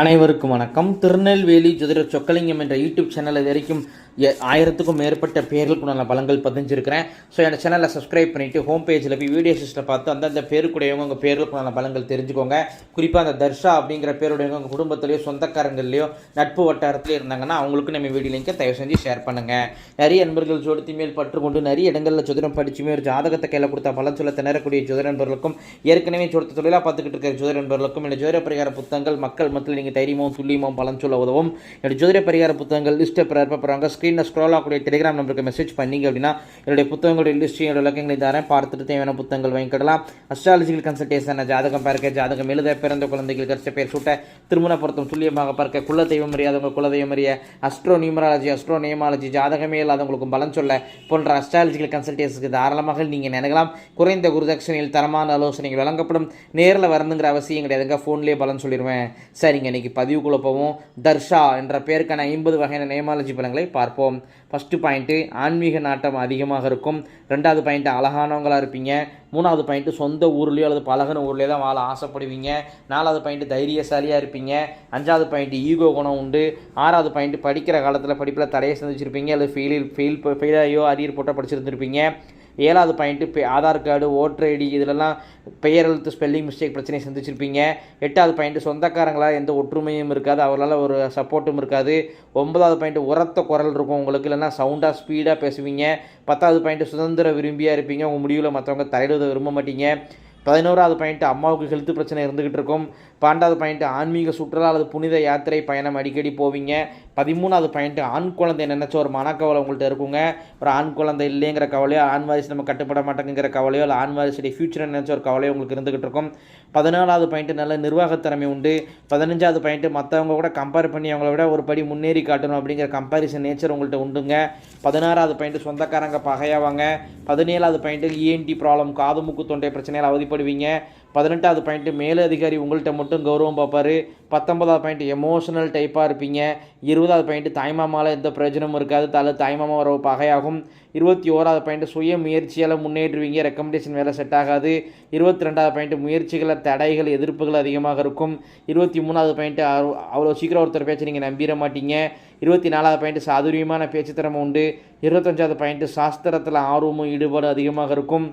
அனைவருக்கும் வணக்கம். திருநெல்வேலி ஜோதிடர் சொக்கலிங்கம் என்ற யூடியூப் சேனல் இது வரைக்கும் ஆயிரத்துக்கும் மேற்பட்ட பேர்களுக்குண்டான பலங்கள் பதிஞ்சிருக்கிறேன். ஸோ என் சேனலை சப்ஸ்கிரைப் பண்ணிவிட்டு ஹோம் பேஜில் போய் வீடியோ சிஸ்ட்டில் பார்த்து அந்தந்த பேருக்குடையவங்க உங்கள் பேர்களுக்குண்டான பலங்கள் தெரிஞ்சுக்கோங்க. குறிப்பாக அந்த தர்ஷா அப்படிங்கிற பேருடையவங்க உங்கள் குடும்பத்திலையோ சொந்தக்காரங்கள்லையோ நட்பு வட்டாரத்திலே இருந்தாங்கன்னா அவங்களுக்கு நம்ம வீடியோ லிங்கை தயவு செஞ்சு ஷேர் பண்ணுங்கள் நிறைய நண்பர்கள் ஜோடித்து மேல் பற்றுக்கொண்டு நிறைய இடங்களில் சுதிரம் படிச்சுமே ஒரு ஜாதகத்தை கையில் கொடுத்தா பலன் சொல்ல திணறக்கூடிய ஜோதிட நண்பர்களுக்கும் ஏற்கனவே சொடுத்த தொழிலாக பார்த்துக்கிட்டு இருக்கிற ஜோதிட நண்பர்களுக்கும் இந்த ஜோதிட பரிகார புத்தகங்கள் மக்கள் மத்தியில் நீங்கள் தைரியமும் துல்லியமும் பலன் சொல்ல உதவும். என்னோட ஜோதிட பரிகார புத்தகங்கள் லிஸ்ட்டை பிறப்பாங்க. ஸ்க்ரீனில் ஸ்க்ரோல் ஆகக்கூடிய டெலிகிராம் நம்பருக்கு மெசேஜ் பண்ணிங்க அப்படின்னா என்னுடைய புத்தகங்களுடைய லிஸ்ட் என்னோட இலக்கங்களை தரேன். பார்த்துட்டு தேவையான புத்தகங்கள் வாங்கிக்கலாம் அஸ்ட்ராலஜிக்கல் கன்சல்டேஷன் ஜாதகம் பார்க்க ஜாதகம் எழுத பிறந்த குழந்தைகள் கரிச பேர் சூட்ட திருமண பொருத்தம் துல்லியமாக பார்க்க குல தெய்வம் அறியாதவங்க குல தெய்வம் அறிய அஸ்ட்ரோ நியூமராலஜி அஸ்ட்ரோ நியமாலஜி ஜாதகமே இல்லாதவங்களுக்கும் பலன் சொல்ல போன்ற அஸ்ட்ராலஜிக்கல் கன்சல்டேஷனுக்கு தாராளமாக நீங்கள் நினைக்கலாம் குறைந்த குருதட்சணையில் தரமான ஆலோசனைகள் வழங்கப்படும். நேரில் வரணுங்கிற அவசியம் கிடையாதுங்க ஃபோன்லேயே பலன் சொல்லிடுவேன் சரிங்க இன்னைக்கு பதிவுக்குள்ள போவோம். தர்ஷா என்ற பேருக்கான ஐம்பது வகையான நியமாலஜி பலன்களை பார்ப்போம். ஃபஸ்ட்டு பாயிண்ட்டு ஆன்மீக நாட்டம் அதிகமாக இருக்கும். ரெண்டாவது பாயிண்ட்டு அழகானவங்களாக இருப்பீங்க. மூணாவது பாயிண்ட்டு சொந்த ஊர்லேயோ அல்லது பழகின ஊர்லேயோ தான் வாழ ஆசைப்படுவீங்க. நாலாவது பாயிண்ட்டு தைரியசாலியாக இருப்பீங்க. அஞ்சாவது பாயிண்ட்டு ஈகோ குணம் உண்டு. ஆறாவது பாயிண்ட்டு படிக்கிற காலத்தில் படிப்பில் தடையை சந்திச்சிருப்பீங்க. அல்லது ஃபெயிலில் ஃபெயில் ஃபெயிலாகியோ அரியர் போட்டால் படிச்சிருந்துருப்பீங்க. ஏழாவது பாயிண்ட்டு இப்போ ஆதார் கார்டு ஓட்டர் ஐடி இதிலெல்லாம் பெயர் எழுத்து ஸ்பெல்லிங் மிஸ்டேக் பிரச்சனையை சந்திச்சிருப்பீங்க. எட்டாவது பாயிண்ட்டு சொந்தக்காரங்களால் எந்த ஒற்றுமையும் இருக்காது. அவர்களால் ஒரு சப்போர்ட்டும் இருக்காது. ஒன்பதாவது பாயிண்ட்டு உரத்த குரல் இருக்கும் உங்களுக்கு. இல்லைன்னா சவுண்டாக ஸ்பீடாக பேசுவீங்க. பத்தாவது பாயிண்ட்டு சுதந்திர விரும்பியாக இருப்பீங்க. உங்கள் முடிவில் மற்றவங்க தலையிடுவதை விரும்ப மாட்டீங்க. பதினோராவது பாயிண்ட் அம்மாவுக்கு ஹெல்த் பிரச்சனை இருந்துகிட்டு இருக்கும். பன்னெண்டாவது பாயிண்ட் ஆன்மீக சுற்றுலா அல்லது புனித யாத்திரை பயணம் அடிக்கடி போவீங்க. பதிமூணாவது பாயிண்ட்டு ஆண் குழந்தை நினச்ச ஒரு மனக்கவலை உங்கள்கிட்ட இருக்குங்க. ஒரு ஆண் குழந்தை இல்லைங்கிற கவலையோ ஆண் வாரிசு நம்ம கட்டுப்பட மாட்டேங்கிற கவலையோ இல்லை ஆண் வாரிசுடைய ஃபியூச்சரை நினச்ச ஒரு கவலையோ உங்களுக்கு இருந்துகிட்டு இருக்கும். பதினாலாவது பாயிண்ட்டு நல்ல நிர்வாகத்திறமை உண்டு. பதினஞ்சாவது பாயிண்ட்டு மற்றவங்க கூட கம்பேர் பண்ணி அவங்கள விட ஒரு படி முன்னேறி காட்டணும் அப்படிங்கிற கம்பாரிசன் நேச்சர் உங்கள்கிட்ட உண்டுங்க. பதினாறாவது பாயிண்ட்டு சொந்தக்காரங்க பகையாவாங்க. பதினேழாவது பாயிண்ட்டு இஎன்டி ப்ராப்ளம் காது மூக்கு தொண்டை பிரச்சனையால் அவதிப்படுவீங்க. பதினெட்டாவது பாயிண்ட்டு மேலதிகாரி உங்கள்கிட்ட மட்டும் கௌரவம் பார்ப்பார். பத்தொன்பதாவது பாயிண்ட் எமோஷனல் டைப்பாக இருப்பீங்க. இருபதாவது பாயிண்ட் தாய்மாமாவில் எந்த பிரயோஜனமும் இருக்காது. தலை தாய்மாமா வர பகையாகும். இருபத்தி ஓராவது பாயிண்ட் சுய முயற்சியால் முன்னேற்றுவீங்க ரெக்கமெண்டேஷன் வேலை செட் ஆகாது. இருபத்தி ரெண்டாவது பாயிண்ட் முயற்சிகளை தடைகள் எதிர்ப்புகள் அதிகமாக இருக்கும். இருபத்தி மூணாவது பாயிண்ட் அவ்வளோ சீக்கிரம் ஒருத்தர் பேச்சை நீங்கள் நம்பிட மாட்டீங்க. இருபத்தி நாலாவது பாயிண்ட் சாதுரியமான பேச்சு திறமை உண்டு. இருபத்தஞ்சாவது பாயிண்ட் சாஸ்திரத்தில் ஆர்வமும் ஈடுபாடு அதிகமாக இருக்கும்.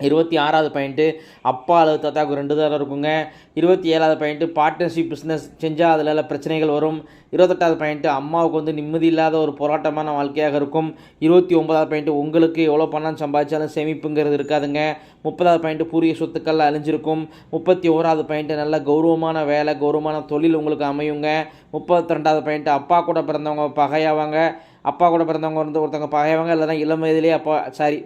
இருபத்தி ஆறாவது பாயிண்ட்டு அப்பா அளவு தாத்தாவுக்கு ரெண்டு தரம் இருக்குங்க. இருபத்தி ஏழாவது பாயிண்ட்டு பார்ட்னர்ஷிப் பிஸ்னஸ் செஞ்சால் அதில் பிரச்சனைகள் வரும். இருபத்தெட்டாவது பாயிண்ட்டு அம்மாவுக்கு வந்து நிம்மதி இல்லாத ஒரு போராட்டமான வாழ்க்கையாக இருக்கும். இருபத்தி ஒன்பதாவது பாயிண்ட்டு உங்களுக்கு எவ்வளோ பணம் சம்பாதிச்சாலும் சேமிப்புங்கிறது இருக்காதுங்க. முப்பதாவது பாயிண்ட்டு பூரிய சொத்துக்கள் அழிஞ்சிருக்கும். முப்பத்தி ஓராவது பாயிண்ட்டு நல்ல கௌரவமான வேலை கௌரவமான தொழில் உங்களுக்கு அமையுங்க. முப்பத்தி ரெண்டாவது பாயிண்ட்டு அப்பா கூட பிறந்தவங்க பகையாவாங்க. அப்பா கூட பிறந்தவங்க வந்து ஒருத்தவங்க பகையாவாங்க இல்லைன்னா இளம் வயதிலேயே அப்பா சாரி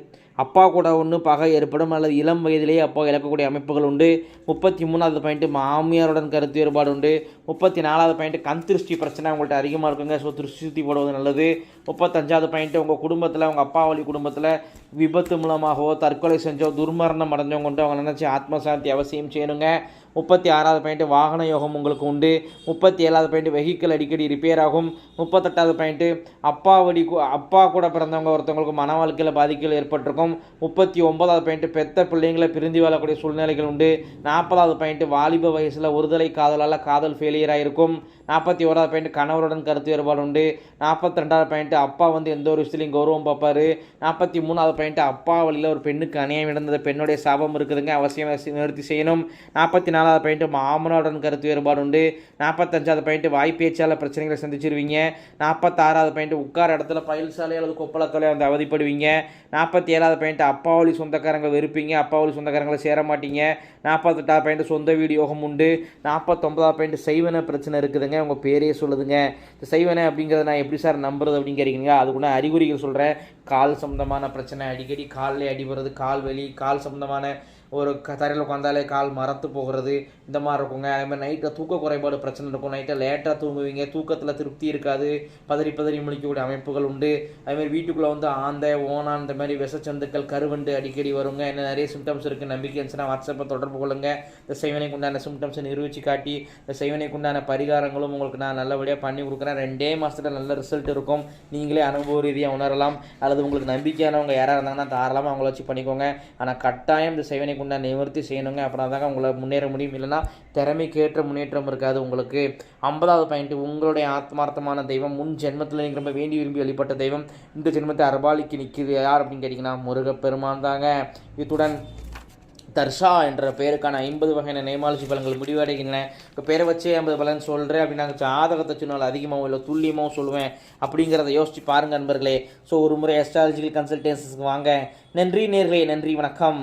அப்பா கூட ஒன்று பகை ஏற்படும் அல்லது இளம் வயதிலேயே அப்பா இழக்கக்கூடிய அமைப்புகள் உண்டு. முப்பத்தி மூணாவது பாயிண்ட்டு மாமியாருடன் கருத்து வேறுபாடு உண்டு. முப்பத்தி நாலாவது பாயிண்ட்டு கந்திருஷ்டி பிரச்சனை பிரச்சனை உங்கள்கிட்ட அதிகமாக இருக்குங்க. ஸோ திருஷ்டி சுற்றி போடுவது நல்லது. முப்பத்தஞ்சாவது பாயிண்ட்டு உங்கள் குடும்பத்தில் உங்கள் அப்பா வழி குடும்பத்தில் விபத்து மூலமாகவோ தற்கொலை செஞ்சோ துர்மரணம் அடைஞ்சவங்க கொண்டு அவங்க நினச்சி ஆத்மசாந்தி அவசியம் செய்யணுங்க. முப்பத்தி ஆறாவது பாயிண்ட்டு வாகன யோகம் உங்களுக்கு உண்டு. முப்பத்தி ஏழாவது பாயிண்ட்டு வெஹிக்கிள் அடிக்கடி ரிப்பேர் ஆகும். முப்பத்தெட்டாவது பாயிண்ட்டு அப்பா வடி அப்பா கூட பிறந்தவங்க ஒருத்தவங்களுக்கு மன வாழ்க்கையில் பாதிப்புகள் ஏற்பட்டிருக்கும். முப்பத்தி ஒன்பதாவது பாயிண்ட்டு பெத்த பிள்ளைங்களை பிரிந்து வாழக்கூடிய சூழ்நிலைகள் உண்டு. நாற்பதாவது பாயிண்ட்டு வாலிப வயசில் ஒருதலை காதலால் காதல் ஃபெயிலியராக இருக்கும் நாற்பத்தி ஓராவது பாயிண்ட் கணவருடன் கருத்து வேறுபாடு உண்டு. நாற்பத்தி ரெண்டாவது பாயிண்ட்டு அப்பா வந்து எந்த ஒரு விஷயத்துலையும் கௌரவம் பார்ப்பாரு. நாற்பத்தி மூணாவது பாயிண்ட்டு அப்பா வழியில் ஒரு பெண்ணுக்கு அநியாயம் நடந்தது பெண்ணுடைய சாபம் இருக்குதுங்க அவசியம் அவசியம் செய்யணும். நாற்பத்தி நாலாவது பாயிண்ட் மாமனாருடன் கருத்து வேறுபாடு உண்டு. நாற்பத்தஞ்சாவது பாயிண்ட் வாய்ப்பேச்சால பிரச்சனைகளை சந்திச்சிருவீங்க. நாற்பத்தாறாவது பாயிண்ட் உட்கார இடத்துல பயில் சாலை அல்லது கொப்பளக்கலை வந்து அவதிப்படுவீங்க. நாற்பத்தி ஏழாவது பாயிண்ட் அப்பா வழி சொந்தக்காரங்க வெறுப்பீங்க. அப்பா வழி சொந்தக்காரங்களை சேர மாட்டீங்க. நாற்பத்தெட்டாவது பாயிண்ட் சொந்த வீடு யோகம் உண்டு. நாற்பத்தொம்பதாவது பாயிண்ட் செய்வன பிரச்சனை இருக்குதுங்க. உங்கள் பேரே சொல்லுதுங்க. இந்த செய்வன அப்படிங்கிறத நான் எப்படி சார் நம்புறது அப்படின்னு கேட்குறீங்க அதுக்குள்ள அறிகுறிகள் சொல்கிறேன் கால் சம்மந்தமான பிரச்சனை அடிக்கடி காலில் அடிபடுறது கால் வலி கால் சம்மந்தமான ஒரு க தரையில் உட்காந்தாலே கால் மரத்து போகிறது இந்த மாதிரி இருக்குங்க. அதேமாதிரி நைட்டில் தூக்க குறைபாடு பிரச்சனை இருக்கும் நைட்டில் லேட்டாக தூங்குவீங்க. தூக்கத்தில் திருப்தி இருக்காது. பதறி பதறி முழிக்கக்கூடிய அமைப்புகள் உண்டு. அதேமாதிரி வீட்டுக்குள்ளே வந்து ஆந்தை ஓனான் இந்த மாதிரி விஷச்சந்துக்கள் கருவண்டு அடிக்கடி வருங்க. என்ன நிறைய சிம்டம்ஸ் இருக்குது நம்பிக்கை இருந்துச்சுன்னா வாட்ஸ்அப்பை தொடர்பு கொள்ளுங்க. இந்த செய்வனைக்கு உண்டான சிம்டம்ஸை நிரூபித்து காட்டி இந்த செய்வனைக்கு உண்டான பரிகாரங்களும் உங்களுக்கு நான் நல்லபடியாக பண்ணி கொடுக்குறேன். ரெண்டே மாதத்தில் நல்ல ரிசல்ட் இருக்கும். நீங்களே அனுபவ ரீதியாக உணரலாம். அல்லது உங்களுக்கு நம்பிக்கையானவங்க யாராக இருந்தாங்கன்னா தாராளமாக அவங்கள வச்சு பண்ணிக்கோங்க. ஆனால் கட்டாயம் இந்த செய்வனைக்கு கொண்டு நிவர்த்தி செய்யணுங்க. அப்படின்னா தாங்க உங்களை முன்னேற முடியும். இல்லைன்னா திறமைக்கேற்ற முன்னேற்றம் இருக்காது உங்களுக்கு. ஐம்பதாவது பாயிண்ட் உங்களுடைய ஆத்மார்த்தமான தெய்வம் முன் ஜென்மத்தில் நீங்கள் ரொம்ப வேண்டி விரும்பி வழிபட்ட தெய்வம் இந்த ஜென்மத்தை அரபாலிக்கு நிற்குது. யார் அப்படின்னு கேட்டிங்கன்னா முருகப்பெருமான் தாங்க. இத்துடன் தர்ஷா என்ற பெயருக்கான ஐம்பது வகையான நெய்மாலஜி பலன்கள் முடிவடைகின்றன. இப்போ பேரை வச்சே ஐம்பது பலன் சொல்கிறேன் அப்படின்னா ஜாதகத்தை சொன்னால் அதிகமாகவும் இல்லை துல்லியமாகவும் சொல்லுவேன் அப்படிங்கிறத யோசிச்சு பாருங்கள் நண்பர்களே. ஸோ ஒரு முறை அஸ்ட்ராலஜிக்கல் கன்சல்டேஷன்ஸ்க்கு வாங்க. நன்றி நேர்களே நன்றி வணக்கம்.